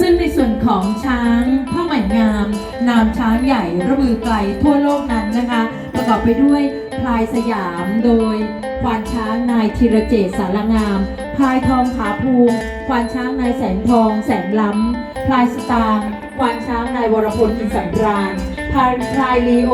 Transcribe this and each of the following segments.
ซึ่งในส่วนของช้างผ้าไหมงาม นามช้างใหญ่ระบือไกลทั่วโลกนั้นนะคะ ประกอบไปด้วยพลายสยามโดยควานช้างนายธีรเจตสารงามพลายทองผาภูมิควานช้างนายแสงทอง แสงล้ำพลายสตางควานช้างนายวรพลอินสันรานพลายพลายลีโอ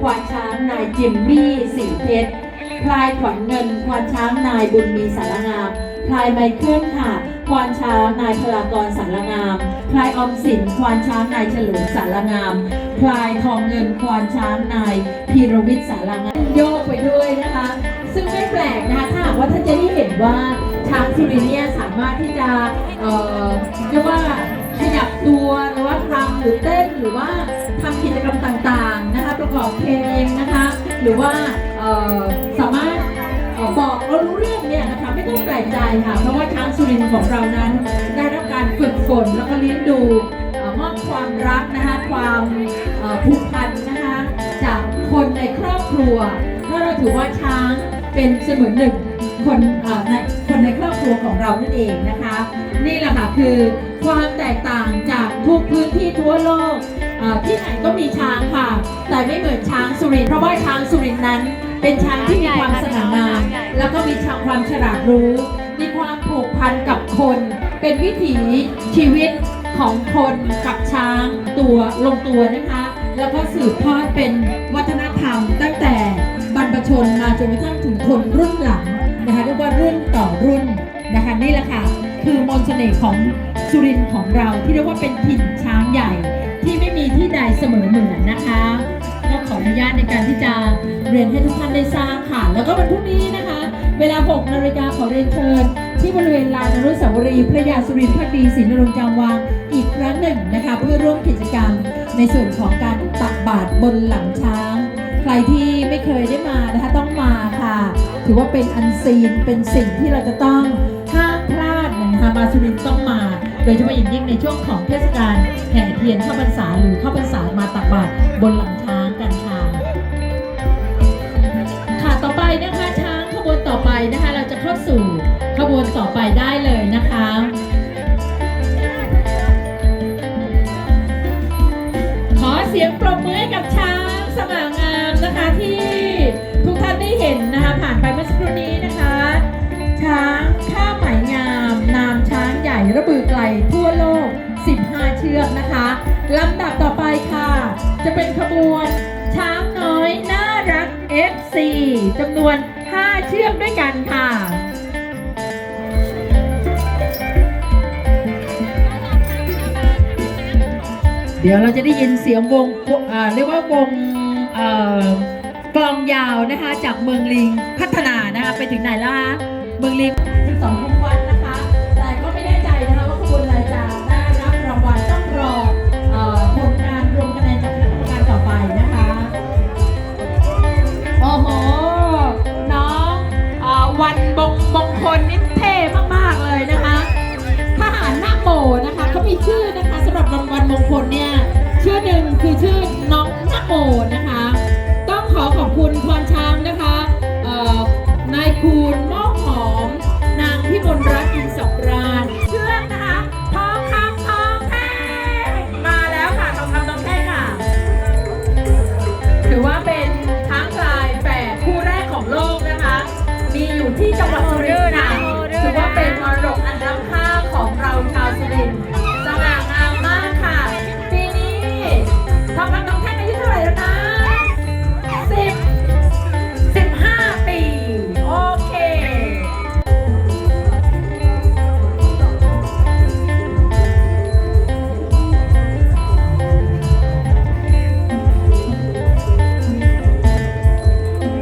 ควานช้างนายจิมมี่สีเพชรพลายขวัญเงินควานช้างนายบุญมีสารงามพลายไมเคิลค่ะ ควานช้างนายพลากรสารงาม พลายอมสินควานช้างนายฉลิมสารงาม พลายทองเงินควานช้างนายพีรวิทย์สารงามโยกไปด้วยนะคะ ซึ่งไม่แปลกนะคะถ้าหากว่าท่านจะได้เห็นว่าช้างสุรินเนี่ยสามารถที่จะเอ่อเรียกว่าขยับตัวหรือว่าทำหรือเต้นหรือว่าทำกิจกรรมต่างๆนะคะประกอบเพลงนะคะ หรือว่าเอ่อสามารถ กใจค่ะ เพราะว่าช้างสุรินทร์ของเรานั้น ได้รับการฝึกฝนแล้วก็เลี้ยงดูมอบความรักนะคะความผูกพันนะคะจากคนในครอบครัวถ้าะเราถือว่าช้างเป็นเสมือนหนึ่งคนในคนในครอบครัวของเรานั่นเองนะคะ นี่แหละค่ะคือความแตกต่างจากทุกพื้นที่ทั่วโลกที่ไหนก็มีช้างค่ะ แต่ไม่เหมือนช้างสุรินทร์เพราะว่าช้างสุรินทร์นั้น เป็นช้างที่มีความสง่างามแล้วก็มีความฉลาดรู้ เป็นวิถีชีวิตของคนกับช้างตัวลงตัวนะคะ แล้วก็สืบทอดเป็นวัฒนธรรม ตั้งแต่บรรพชนมาจนกระทั่งถึงคนรุ่นหลังนะคะเรียกว่ารุ่นต่อรุ่นนะคะนี่แหละค่ะคือมนต์เสน่ห์ของสุรินทร์ของเราที่เรียกว่าเป็นถิ่นช้างใหญ่ ที่ไม่มีที่ใดเสมอเหมือนนะคะก็ขออนุญาตในการที่จะ เรียนให้ทุกท่านได้ทราบค่ะ แล้วก็วันพรุ่งนี้นะคะ เวลา 6 นาฬิกาขอเรียนเชิญ ที่บริเวณลานอนุสาวรีย์พระยาสุรินทร์พักดีศรีนรงค์จำวางอีกครั้งหนึ่งนะคะ เพื่อร่วมกิจกรรมในส่วนของการตักบาตรบนหลังช้าง ใครที่ไม่เคยได้มานะคะต้องมาค่ะ ถือว่าเป็นอันซีนเป็นสิ่งที่เราจะต้องห้ามพลาดนะคะมาสุรินทร์ต้องมาโดยเฉพาะอย่างยิ่งในช่วงของเทศกาลแห่เทียนเข้าพรรษาหรือเข้าพรรษามาตักบาตรบนหลังช้าง นะคะช้างขบวนต่อไปนะคะ เราจะเข้าสู่ขบวนต่อไปได้เลยนะคะขอเสียงปรบมือให้กับช้างสง่างามนะคะที่ทุกท่านได้เห็นนะคะผ่านไปเมื่อสักครู่นี้นะคะ ช้างข้าไหมงาม นามช้างใหญ่ระบือไกลทั่วโลก 15 เชือกนะคะลำดับต่อไปค่ะ จะเป็นขบวนช้างน้อยน FC จำนวน 5 เชือกด้วยกันค่ะเดี๋ยวเราจะได้ยินเสียงวงเรียกว่าวงเอ่อกลองยาวนะคะจากเมืองลิงพัฒนานะคะไปถึงไหนแล้วคะเมืองลิง12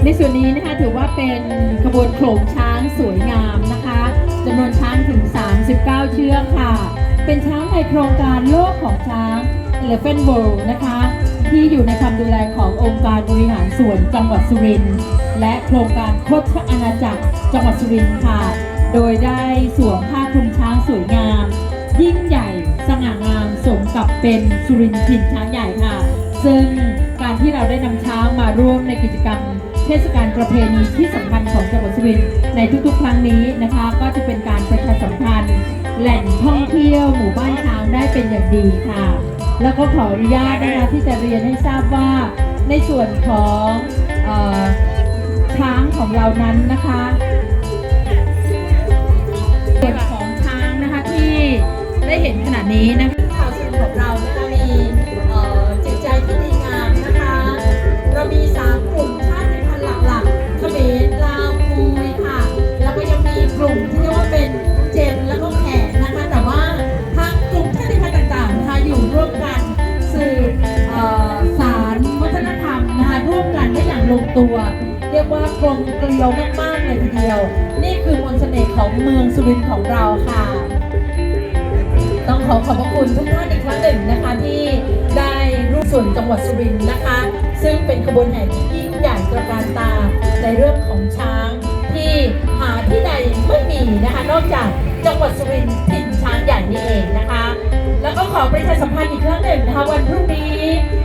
ในส่วนนี้นะคะถือว่าเป็นขบวนโขลงช้างสวยงามนะคะจำนวนช้างถึง 39 เชือกค่ะ เป็นช้างในโครงการโลกของช้าง Elephant World นะคะ ที่อยู่ในความดูแลขององค์การบริหารส่วนจังหวัดสุรินทร์และโครงการโคชอาณาจักรจังหวัดสุรินทร์ค่ะ โดยได้สวมผ้าคลุมช้างสวยงาม ยิ่งใหญ่สง่างามสมกับเป็นสุรินทร์ถิ่นช้างใหญ่ค่ะ ซึ่งการที่เราได้นำช้างมาร่วมในกิจกรรม เทศกาลประเพณีที่สำคัญของจังหวัดสุรินทร์ในทุกๆ ครั้งนี้นะคะ ก็จะเป็นการประชาสัมพันธ์ แหล่งท่องเที่ยวหมู่บ้านช้างได้เป็นอย่างดีค่ะ แล้วก็ขออนุญาตนะคะที่จะเรียนให้ทราบว่า ในส่วนของช้างของเรานั้นนะคะส่วนของช้างนะคะที่ได้เห็นขณะนี้นะคะ ส่วนจังหวัดสุรินทร์นะคะ ซึ่งเป็นขบวนแห่ที่ยิ่งใหญ่ตระการตาในเรื่องของช้างที่หาที่ใดไม่มีนะคะนอกจากจังหวัดสุรินทร์ถิ่นช้างใหญ่นี่เองนะคะ แล้วก็ขอประชาสัมพันธ์อีกครั้งหนึ่งนะคะวันพรุ่งนี้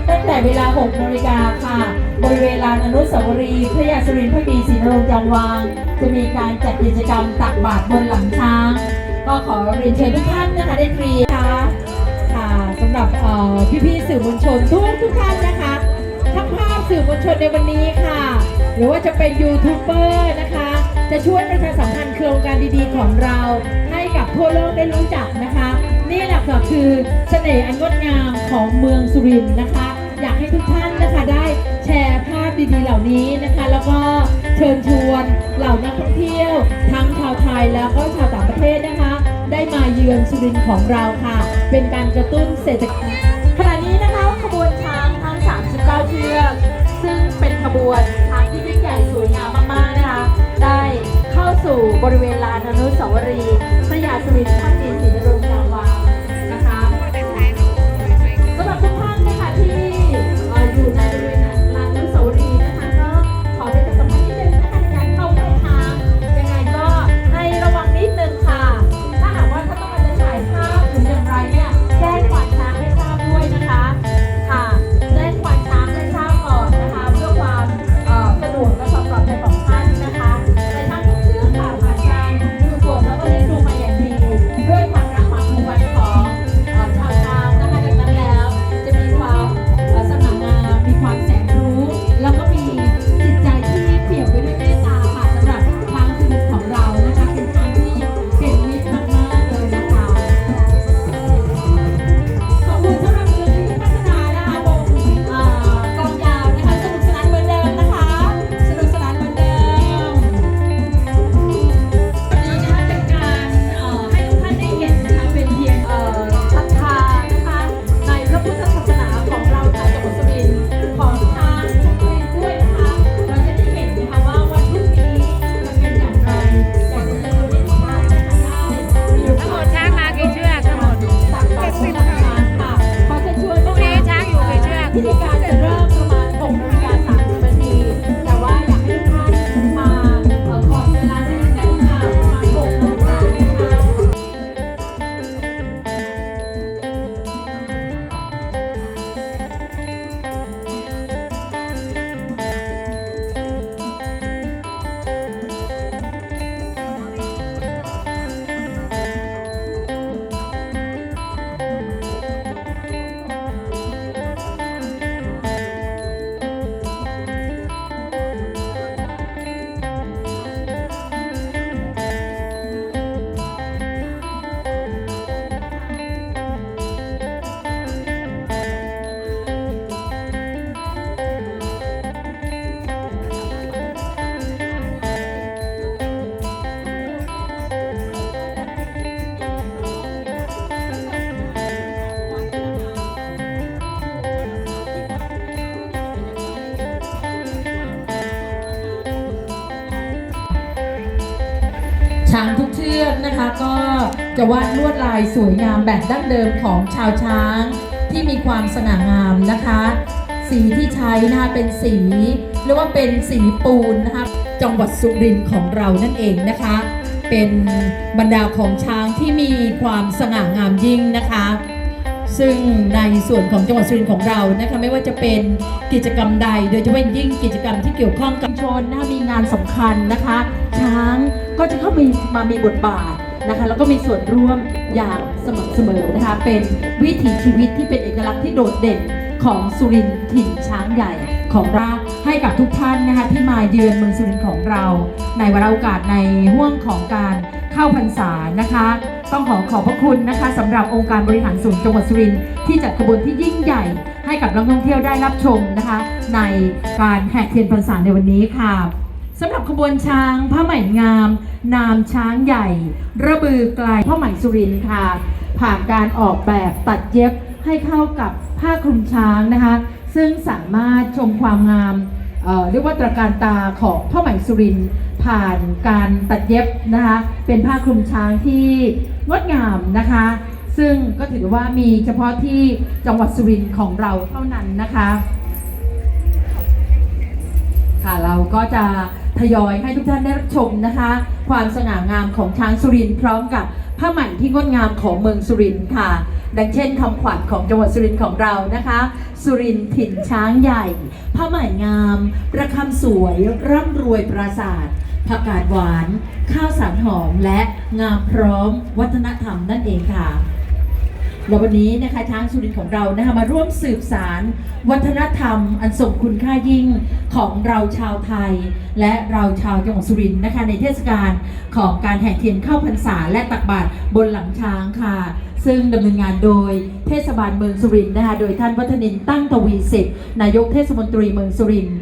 ตั้งแต่เวลา 6นาฬิกาค่ะ บริเวณลานอนุสาวรีย์พระยาสุรินทร์พระดีศรีนรงค์จังวาง จะมีการจัดกิจกรรมตักบาตรบนหลังช้าง ก็ขอเรียนเชิญทุกท่านนะคะได้เตรีค่ะ สำหรับเอ่พี่ๆสื่อมวลชนทุกทุกท่านนะคะทั้งภาพสื่อมวลชนในวันนี้ค่ะ หรือว่าจะเป็นยูทูบเบอร์นะคะ จะช่วยประชาสัมพันธ์โครงการดีๆของเรา ให้กับทั่วโลกได้รู้จักนะคะ นี่แหละค่ะคือเสน่ห์อันงดงามของเมืองสุรินทร์นะคะ อยากให้ทุกท่านนะคะได้แชร์ภาพดีๆเหล่านี้นะคะ แล้วก็เชิญชวนเหล่านักท่องเที่ยว ทั้งชาวไทยแล้วก็ชาวต่างประเทศนะคะ ได้มาเยือนสุรินทร์ของเราค่ะ เป็นการกระตุ้นเศรษฐกิจขณะนี้นะคะขบวนช้างทั้ง 39 เชือก ซึ่งเป็นขบวนช้างที่ยิ่งใหญ่สวยงามมากๆนะคะ ได้เข้าสู่บริเวณลานอนุสาวรีย์พระยาสุรินทร์ท่าน ช้างทุกเชือกนะคะ ก็จะวาดลวดลายสวยงามแบบดั้งเดิมของชาวช้าง ที่มีความสง่างามนะคะ สีที่ใช้นะคะเป็นสีเรียกว่าเป็นสีปูนนะคะจังหวัดสุรินทร์ของเรานั่นเองนะคะ เป็นบรรดาของช้างที่มีความสง่างามยิ่งนะคะซึ่งในส่วนของจังหวัดสุรินทร์ของเรานะคะไม่ว่าจะเป็นกิจกรรมใด โดยเฉพาะยิ่งกิจกรรมที่เกี่ยวข้องกับชนนะคะมีงานสำคัญนะคะ ช้างก็จะเข้ามามามีบทบาทนะคะแล้วก็มีส่วนร่วมอย่างสม่ำเสมอนะคะเป็นวิถีชีวิตที่เป็นเอกลักษณ์ที่โดดเด่นของสุรินทร์ถิ่นช้างใหญ่ของเราให้กับทุกท่านนะคะที่มาเยือนเมืองสุรินทร์ของเรา ในวาระโอกาสในห่วงของการเข้าพรรษานะคะ ต้องขอขอบพระคุณนะคะสำหรับองค์การบริหารส่วนจังหวัดสุรินทร์ที่จัดขบวนที่ยิ่งใหญ่ ให้กับนักท่องเที่ยวได้รับชมนะคะ ในการแห่เทียนพรรษาในวันนี้ค่ะ สำหรับขบวนช้างผ้าไหมงาม นามช้างใหญ่ ระบือไกลผ้าไหมสุรินทร์ค่ะ ผ่านการออกแบบตัดเย็บให้เข้ากับผ้าคลุมช้างนะคะ ซึ่งสามารถชมความงามเเรียกว่าตระการตาของผ้าไหมสุรินทร์ผ่านการตัดเย็บนะคะ เป็นผ้าคลุมช้างที่งดงามนะคะ ซึ่งก็ถือว่ามีเฉพาะที่จังหวัดสุรินทร์ของเราเท่านั้นนะคะค่ะเราก็จะ ทยอยให้ทุกท่านได้รับชมนะคะ ความสง่างามของช้างสุรินทร์พร้อมกับผ้าไหมที่งดงามของเมืองสุรินทร์ค่ะ ดังเช่นคำขวัญของจังหวัดสุรินทร์ของเรานะคะ สุรินทร์ถิ่นช้างใหญ่ ผ้าไหมงาม ประคำสวย ร่ำรวยปราสาทผักกาดหวาน ข้าวสารหอมและงามพร้อมวัฒนธรรมนั่นเองค่ะ แล้ววันนี้นะคะช้างสุรินทร์ของเรานะคะมาร่วมสืบสารวัฒนธรรม อันทรงคุณค่ายิ่งของเราชาวไทย และเราชาวจังหวัดสุรินทร์นะคะในเทศกาลของการแห่เทียนเข้าพรรษาและตักบาตรบนหลังช้างค่ะ ซึ่งดำเนินงานโดยเทศบาลเมืองสุรินทร์นะคะโดยท่านวัฒนินตั้งทวีสิทธิ์นายกเทศมนตรีเมืองสุรินทร์